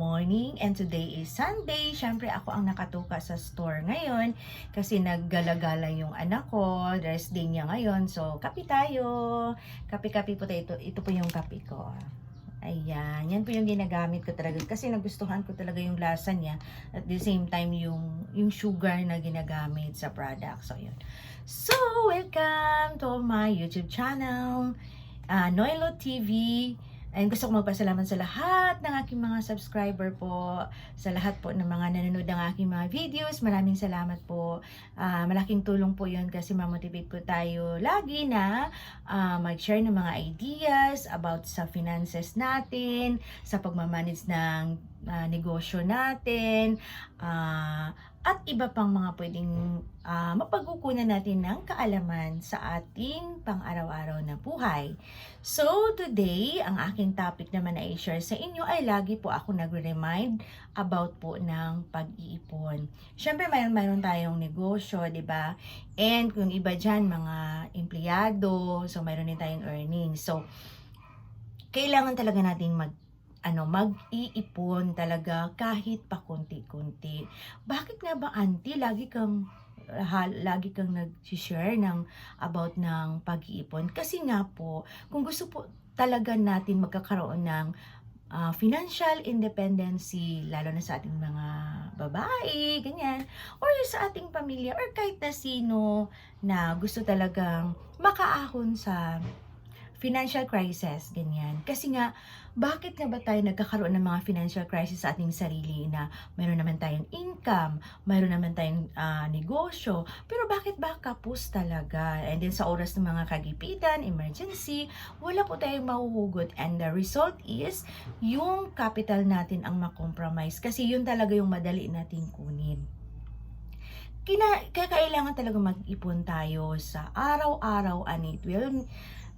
morning and today is Sunday. Siyempre ako ang nakatuka sa store ngayon kasi naggalagala yung anak ko. Rest day niya ngayon. So, kape tayo. Kape-kape po tayo. Ito, ito po yung kape ko. Ayan. Yan po yung ginagamit ko talaga. Kasi nagustuhan ko talaga yung lasa niya. At the same time, yung, yung sugar na ginagamit sa product. So, yun. So, welcome to my YouTube channel. Uh, Noelo TV. And gusto ko magpasalamat sa lahat ng aking mga subscriber po, sa lahat po ng mga nanonood ng aking mga videos. Maraming salamat po. Ah, malaking tulong po yun kasi mamotivate po tayo lagi na ah, mag-share ng mga ideas about sa finances natin, sa pagmamanage ng ah, negosyo natin, ah, at iba pang mga pwedeng ah, mapagkukunan natin ng kaalaman sa ating pang-araw-araw na buhay. So, today, ang aking topic naman na i-share sa inyo ay lagi po ako nagre-remind about po ng pag-iipon. Siyempre, mayroon, mayroon tayong negosyo, di ba? And kung iba dyan, mga empleyado, so mayroon din tayong earnings. So, kailangan talaga nating mag ano, mag-iipon talaga kahit pa konti-konti. Bakit nga ba, auntie, lagi kang lagi kang nag-share ng about ng pag-iipon? Kasi nga po, kung gusto po talaga natin magkakaroon ng ah, financial independency, lalo na sa ating mga babae, ganyan, or sa ating pamilya, or kahit na sino na gusto talagang makaahon sa financial crisis, ganyan. Kasi nga, bakit nga ba tayo nagkakaroon ng mga financial crisis sa ating sarili na mayroon naman tayong income, mayroon naman tayong ah, negosyo, pero bakit ba kapos talaga? And then sa oras ng mga kagipitan, emergency, wala po tayong mahuhugot. And the result is, yung capital natin ang makompromise kasi yun talaga yung madali natin kunin kina, kaya kailangan talaga mag-ipon tayo sa araw-araw and it will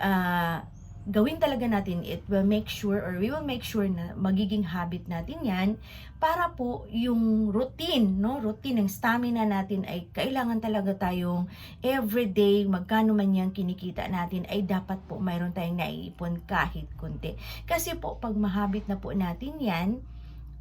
uh, gawin talaga natin it will make sure or we will make sure na magiging habit natin yan para po yung routine no? Routine ng stamina natin ay kailangan talaga tayong everyday magkano man yan kinikita natin ay dapat po mayroon tayong naiipon kahit konti. Kasi po pag mahabit na po natin yan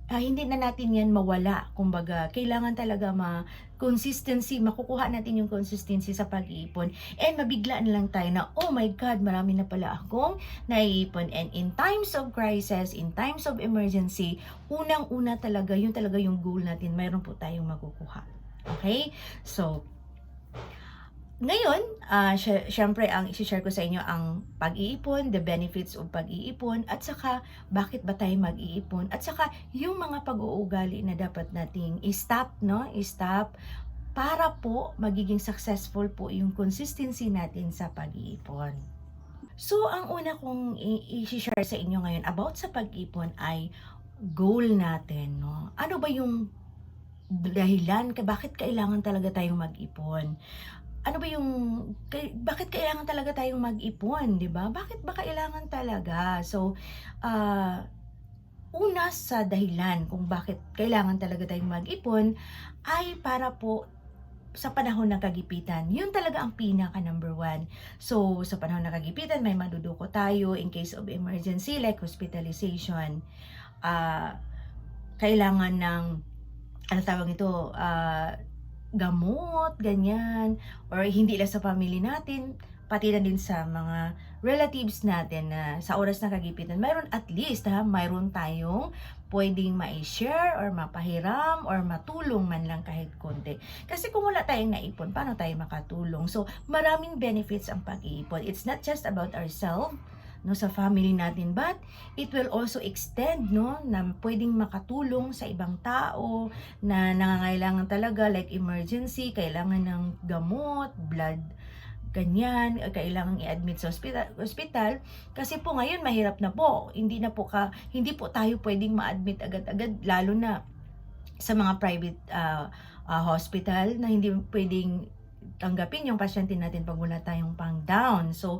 ah, hindi na natin yan mawala. Kumbaga, kailangan talaga ma consistency, makukuha natin yung consistency sa pag-iipon. And mabigla na lang tayo na, oh my God, marami na pala akong naiipon. And in times of crisis, in times of emergency, unang-una talaga, yun talaga yung goal natin, mayroon po tayong makukuha. Okay? So, ngayon, ah sy- syempre ang i-share ko sa inyo ang pag-iipon, the benefits of pag-iipon, at saka bakit ba tayo mag-iipon, at saka yung mga pag-uugali na dapat nating i-stop, no? I-stop para po magiging successful po yung consistency natin sa pag-iipon. So, ang una kong i-share sa inyo ngayon about sa pag-ipon ay goal natin, no? Ano ba yung dahilan ka bakit kailangan talaga tayong mag-ipon? Ano ba yung bakit kailangan talaga tayong mag-ipon, 'di ba? Bakit ba kailangan talaga? So, ah una sa dahilan kung bakit kailangan talaga tayong mag-ipon ay para po sa panahon ng kagipitan. Yun talaga ang pinaka number one. So, sa panahon ng kagipitan, may maduduko tayo in case of emergency like hospitalization. Ah, kailangan ng ano tawag ito, ah, gamot, ganyan, or hindi lang sa family natin, pati na din sa mga relatives natin na sa oras ng kagipitan, mayroon at least ha, mayroon tayong pwedeng ma-share or mapahiram or matulong man lang kahit konti. Kasi kung wala tayong naipon, paano tayo makatulong? So, maraming benefits ang pag-iipon. It's not just about ourselves, no sa family natin. But it will also extend no na pwedeng makatulong sa ibang tao na nangangailangan talaga like emergency kailangan ng gamot blood ganyan kailangan i-admit sa hospital, hospital. Kasi po ngayon mahirap na po. Hindi na po ka hindi po tayo pwedeng ma-admit agad-agad lalo na sa mga private ah, ah, hospital na hindi pwedeng tanggapin yung pasyente natin pag wala tayong pang down so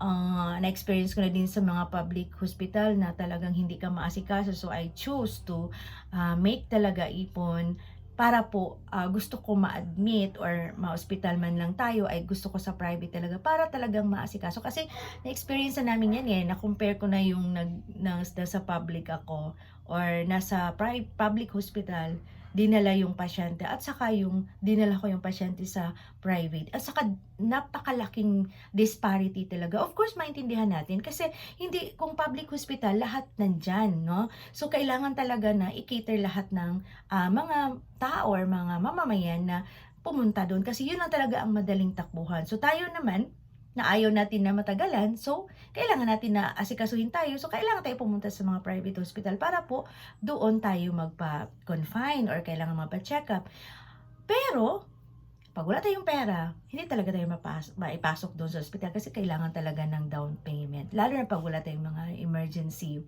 uh, na-experience ko na din sa mga public hospital na talagang hindi ka maasikaso. So, I choose to uh, make talaga ipon para po ah, gusto ko ma-admit or ma-hospital man lang tayo ay gusto ko sa private talaga para talagang maasikaso kasi na-experience na namin yan eh na-compare ko na yung nag, na, sa public ako or nasa pri- public hospital, dinala yung pasyente at saka yung dinala ko yung pasyente sa private. At saka napakalaking disparity talaga. Of course, maintindihan natin kasi hindi kung public hospital lahat nandyan, no? So kailangan talaga na i-cater lahat ng ah, mga tao or mga mamamayan na pumunta doon kasi yun ang talaga ang madaling takbuhan. So tayo naman na ayaw natin na matagalan, so kailangan natin na asikasuhin tayo. So kailangan tayo pumunta sa mga private hospital para po doon tayo magpa-confine or kailangan magpa-check up. Pero pag wala tayong pera, hindi talaga tayo mapas- maipasok doon sa hospital kasi kailangan talaga ng down payment. Lalo na pag wala tayong mga emergency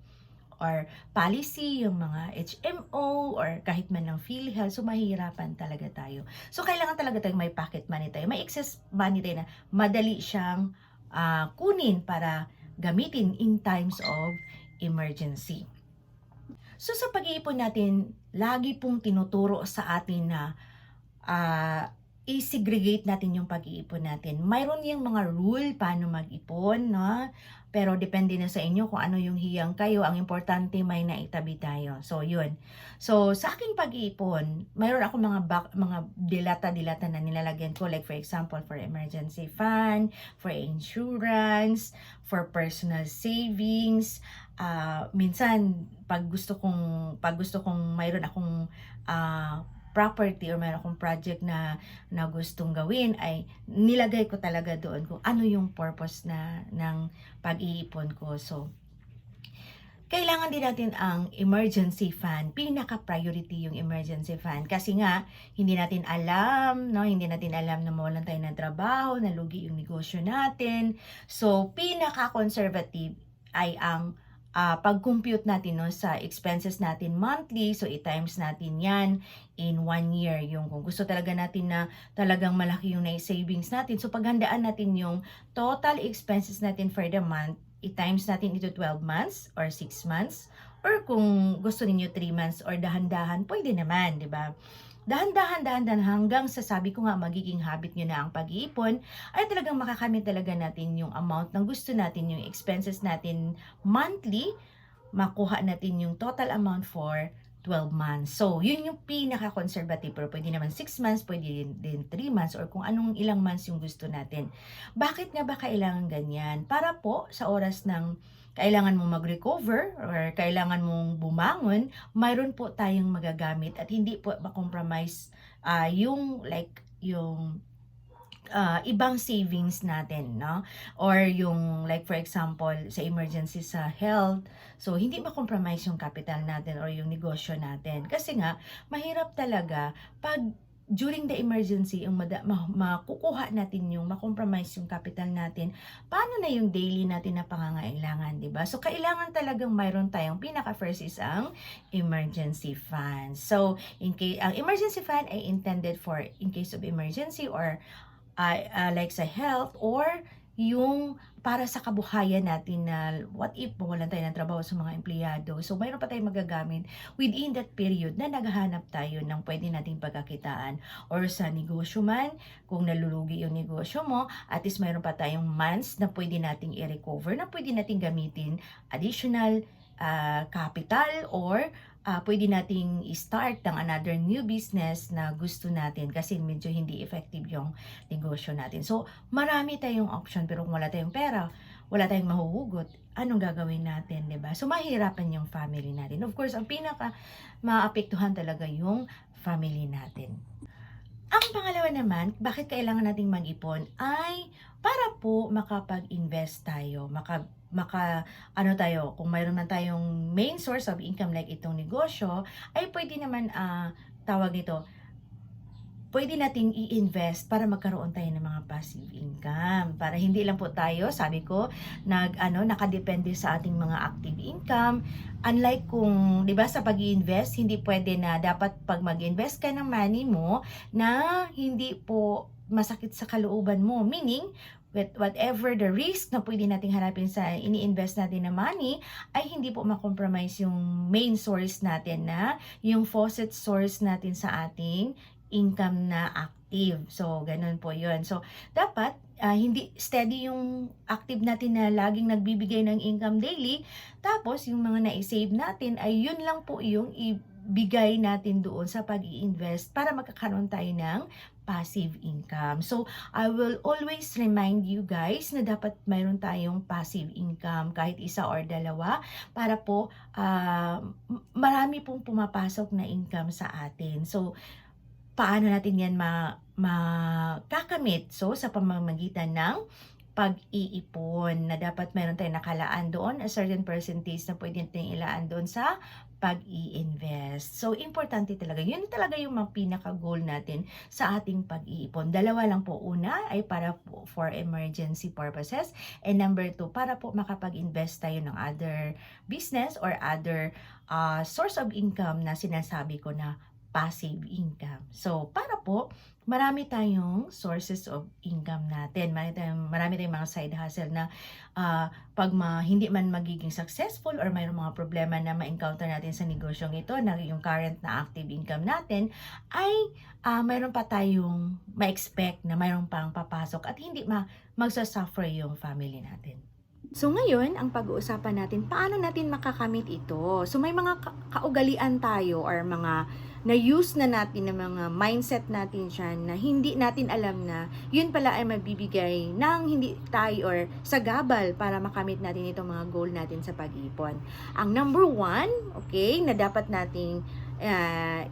or policy, yung mga HMO or kahit man lang PhilHealth, so mahirapan talaga tayo. So kailangan talaga tayong may pocket money tayo, may excess money tayo na madali siyang ah, kunin para gamitin in times of emergency. So sa pag-iipon natin, lagi pong tinuturo sa atin na ah, i-segregate natin yung pag-iipon natin. Mayroon yung mga rule paano mag-ipon, no? Pero depende na sa inyo kung ano yung hiyang kayo. Ang importante may naitabi tayo. So, yun. So, sa aking pag-iipon, mayroon ako mga bak- mga dilata-dilata na nilalagyan ko. Like, for example, for emergency fund, for insurance, for personal savings. Ah, minsan, pag gusto kong, pag gusto kong mayroon akong ah, property or mayroon akong project na na gustong gawin ay nilagay ko talaga doon kung ano yung purpose na ng pag-iipon ko. So, kailangan din natin ang emergency fund. Pinaka-priority yung emergency fund. Kasi nga, hindi natin alam, no? Hindi natin alam na mawalan tayo ng trabaho, nalugi yung negosyo natin. So, pinaka-conservative ay ang ah, pag-compute natin no, sa expenses natin monthly. So, i-times natin yan in one year. Yung kung gusto talaga natin na talagang malaki yung na-savings natin. So, paghandaan natin yung total expenses natin for the month, i-times natin ito 12 months or 6 months. Or kung gusto ninyo 3 months or dahan-dahan, pwede naman, di ba? Dahan-dahan, dahan-dahan hanggang sa sabi ko nga magiging habit nyo na ang pag-iipon ay talagang makakamit talaga natin yung amount ng gusto natin, yung expenses natin monthly, makuha natin yung total amount for 12 months. So, yun yung pinaka-conservative. Pero pwede naman 6 months, pwede din, din 3 months, or kung anong ilang months yung gusto natin. Bakit nga ba kailangan ganyan? Para po sa oras ng kailangan mong mag-recover or kailangan mong bumangon, mayroon po tayong magagamit at hindi po ma-compromise ah, yung like yung ah, ibang savings natin, no? Or yung like for example sa emergency sa health, so hindi ma-compromise yung capital natin or yung negosyo natin. Kasi nga mahirap talaga pag during the emergency, yung mada, ma, makukuha natin yung makompromise yung capital natin, paano na yung daily natin na pangangailangan, di ba? So, kailangan talagang mayroon tayong pinaka-first is ang emergency fund. So, in case, ang emergency fund ay intended for in case of emergency or uh, uh, like sa health or yung para sa kabuhayan natin na what if mawalan tayo ng trabaho sa mga empleyado. So, mayroon pa tayong magagamit within that period na naghahanap tayo ng pwede nating pagkakitaan or sa negosyo man, kung nalulugi yung negosyo mo, at least mayroon pa tayong months na pwede nating i-recover, na pwede nating gamitin additional ah, capital or ah, pwede nating i-start ng another new business na gusto natin kasi medyo hindi effective yung negosyo natin. So, marami tayong option pero kung wala tayong pera, wala tayong mahuhugot, anong gagawin natin, 'di ba? So, mahirapan yung family natin. Of course, ang pinaka maapektuhan talaga yung family natin. Ang pangalawa naman, bakit kailangan nating mag-ipon ay para po makapag-invest tayo, maka maka ano tayo, kung mayroon man tayong main source of income like itong negosyo, ay pwede naman ah, tawag nito, pwede nating i-invest para magkaroon tayo ng mga passive income. Para hindi lang po tayo, sabi ko, nag ano, nakadepende sa ating mga active income. Unlike kung, 'di ba, sa pag-invest, hindi pwede na dapat pag mag-invest ka ng money mo na hindi po masakit sa kalooban mo. Meaning, with whatever the risk na pwede nating harapin sa ini-invest natin na money, ay hindi po makompromise yung main source natin na yung faucet source natin sa ating income na active. So, ganun po yun. So, dapat ah, hindi steady yung active natin na laging nagbibigay ng income daily. Tapos, yung mga na-save natin ay yun lang po yung ibigay natin doon sa pag invest para magkakaroon tayo ng passive income. So, I will always remind you guys na dapat mayroon tayong passive income kahit isa or dalawa para po m- marami pong pumapasok na income sa atin. So, paano natin yan ma makakamit? So, sa pamamagitan ng pag-iipon na dapat meron tayong nakalaan doon, a certain percentage na pwede natin ilaan doon sa pag-i-invest. So, importante talaga. Yun talaga yung mga pinaka-goal natin sa ating pag-iipon. Dalawa lang po. Una ay para po for emergency purposes. And number two, para po makapag-invest tayo ng other business or other uh, source of income na sinasabi ko na passive income. So, para po marami tayong sources of income natin. Marami tayong, marami tayong mga side hustle na ah, pag ma, hindi man magiging successful or mayroong mga problema na ma-encounter natin sa negosyong ito na yung current na active income natin ay ah, mayroon pa tayong ma-expect na mayroon pang papasok at hindi ma magsasuffer yung family natin. So ngayon, ang pag-uusapan natin, paano natin makakamit ito? So may mga ka- kaugalian tayo or mga na-use na natin ng mga mindset natin dyan na hindi natin alam na yun pala ay mabibigay ng hindi tayo or sa gabal para makamit natin itong mga goal natin sa pag-ipon. Ang number one, okay, na dapat nating ah,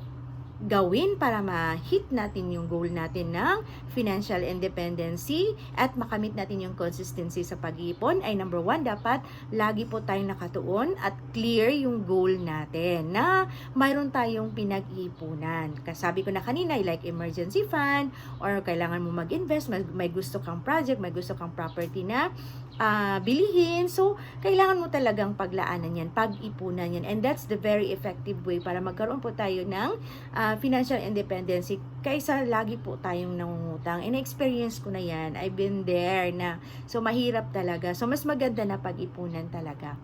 gawin para ma-hit natin yung goal natin ng financial independency at makamit natin yung consistency sa pag-iipon ay number one, dapat lagi po tayong nakatuon at clear yung goal natin na mayroon tayong pinag-iipunan. Kasabi ko na kanina, like emergency fund or kailangan mo mag-invest, may, may gusto kang project, may gusto kang property na ah, bilihin. So, kailangan mo talagang paglaanan yan, pag-ipunan yan. And that's the very effective way para magkaroon po tayo ng ah, financial independency kaysa lagi po tayong nangungutang. And experience ko na yan. I've been there na. So, mahirap talaga. So, mas maganda na pag-ipunan talaga.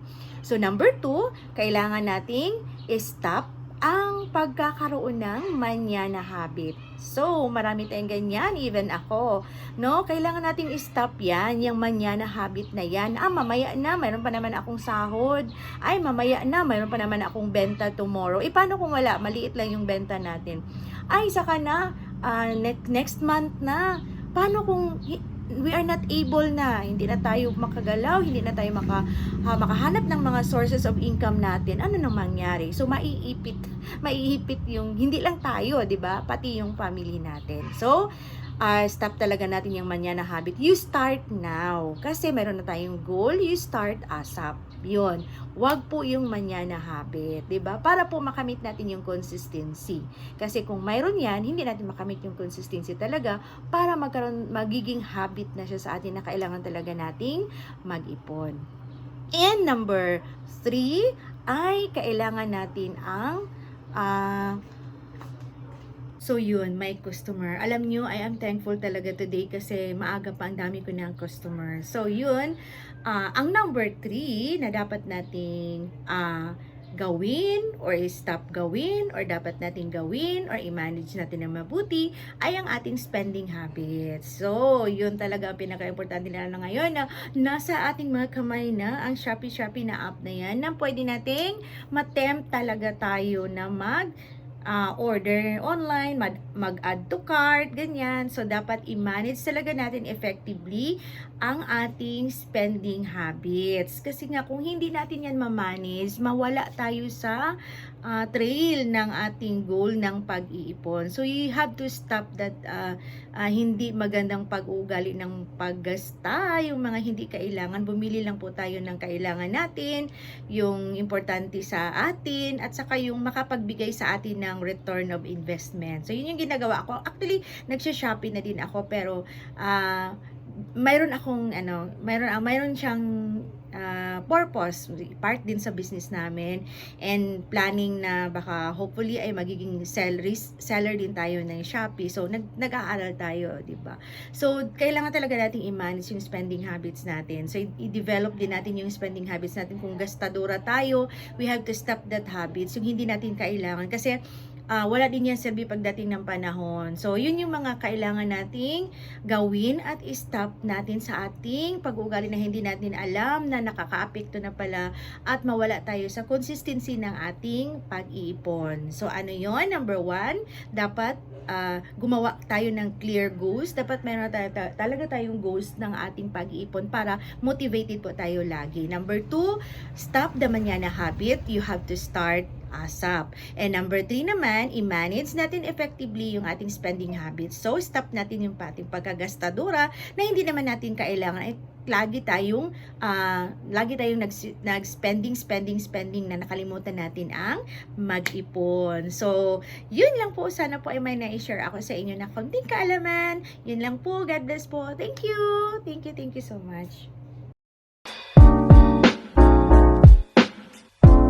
So, number two, kailangan nating stop ang pagkakaroon ng manyana habit. So, marami tayong ganyan, even ako. No, kailangan nating stop yan, yung manyana habit na yan. Ah, mamaya na, mayroon pa naman akong sahod. Ay, mamaya na, mayroon pa naman akong benta tomorrow. Eh, paano kung wala? Maliit lang yung benta natin. Ay, saka na, ah, next, month na. Paano kung we are not able na, hindi na tayo makagalaw, hindi na tayo maka, ah, makahanap ng mga sources of income natin, ano nang mangyari? So, maiipit, maiipit yung, hindi lang tayo, di ba? Pati yung family natin. So, ah, stop talaga natin yung manyana habit. You start now. Kasi meron na tayong goal, you start ASAP. Yun. Huwag po yung manyana habit, 'di ba? Para po makamit natin yung consistency. Kasi kung mayroon 'yan, hindi natin makamit yung consistency talaga para magkaroon magiging habit na siya sa atin na kailangan talaga nating mag-ipon. And number three ay kailangan natin ang ah, So yun, my customer. Alam nyo, I am thankful talaga today kasi maaga pa ang dami ko ng customer. So yun, ah, ang number three na dapat nating ah, gawin or stop gawin or dapat nating gawin or i-manage natin ng mabuti ay ang ating spending habits. So, yun talaga ang pinaka-importante na na ngayon na nasa ating mga kamay na ang Shopee Shopee na app na yan na pwede nating matempt talaga tayo na mag ah, order online, mag, mag-add to cart, ganyan. So, dapat i-manage talaga natin effectively ang ating spending habits. Kasi nga, kung hindi natin yan ma-manage, mawala tayo sa ah, trail ng ating goal ng pag-iipon. So, you have to stop that ah, ah, hindi magandang pag-uugali ng paggasta, yung mga hindi kailangan. Bumili lang po tayo ng kailangan natin, yung importante sa atin, at saka yung makapagbigay sa atin ng return of investment. So, yun yung ginagawa ko. Actually, nagsha-shopping na din ako, pero ah mayroon akong ano, mayroon mayroon siyang ah, purpose, part din sa business namin and planning na baka hopefully ay magiging salary, seller din tayo ng Shopee. So nag nag-aaral tayo, 'di ba? So kailangan talaga nating i-manage yung spending habits natin. So i-develop din natin yung spending habits natin kung gastadora tayo, we have to stop that habits yung hindi natin kailangan kasi ah, wala din yan silbi pagdating ng panahon. So, yun yung mga kailangan nating gawin at stop natin sa ating pag-uugali na hindi natin alam na nakakaapekto na pala at mawala tayo sa consistency ng ating pag-iipon. So, ano yon Number one, dapat ah, gumawa tayo ng clear goals. Dapat meron tayo, ta- talaga tayong goals ng ating pag-iipon para motivated po tayo lagi. Number two, stop the manana habit. You have to start ASAP. And number three naman, i-manage natin effectively yung ating spending habits. So, stop natin yung ating pagkagastadura na hindi naman natin kailangan. Eh, lagi tayong, ah, lagi tayong nag, nag-spending, spending, spending na nakalimutan natin ang mag-ipon. So, yun lang po. Sana po ay may na-share ako sa inyo na konting kaalaman. Yun lang po. God bless po. Thank you. Thank you, thank you so much.